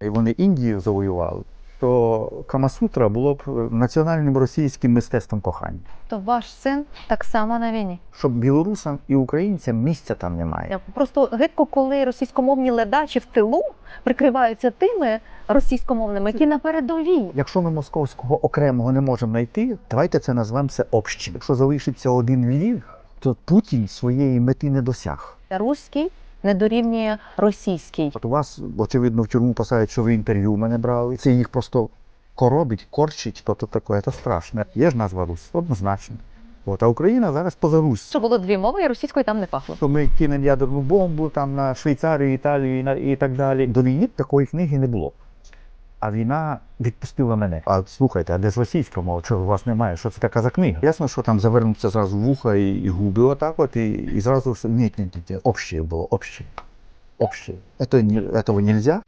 і вони Індію завоювали, то Камасутра було б національним російським мистецтвом кохання. То ваш син так само на війні. Щоб білорусам і українцям місця там немає. Просто гидко, коли російськомовні ледачі в тилу прикриваються тими російськомовними, які на передовій. Якщо ми московського окремого не можемо знайти, давайте це назвемо це общим. Якщо залишиться один Львів, то Путін своєї мети не досяг. Руський не дорівнює російській. От у вас, очевидно, в тюрму посадять, що ви інтерв'ю мене брали. Це їх просто коробить, корчить, то то таке, це страшне. Є ж назва Русь, однозначно. От, а Україна зараз поза Русь. Що було дві мови, і російської там не пахло. То ми кинемо ядерну бомбу там на Швейцарію, Італію і, на- і так далі. До війни такої книги не було. А війна відпустила мене. А слухайте, а де з російською мова? Чого у вас немає? Що це така за книга? Ясно, що там завернуться зразу вуха і, і губи отак от, і, і зразу все. Ні, ні, ні, ні, обще було, обще. Общее. Это, этого нельзя.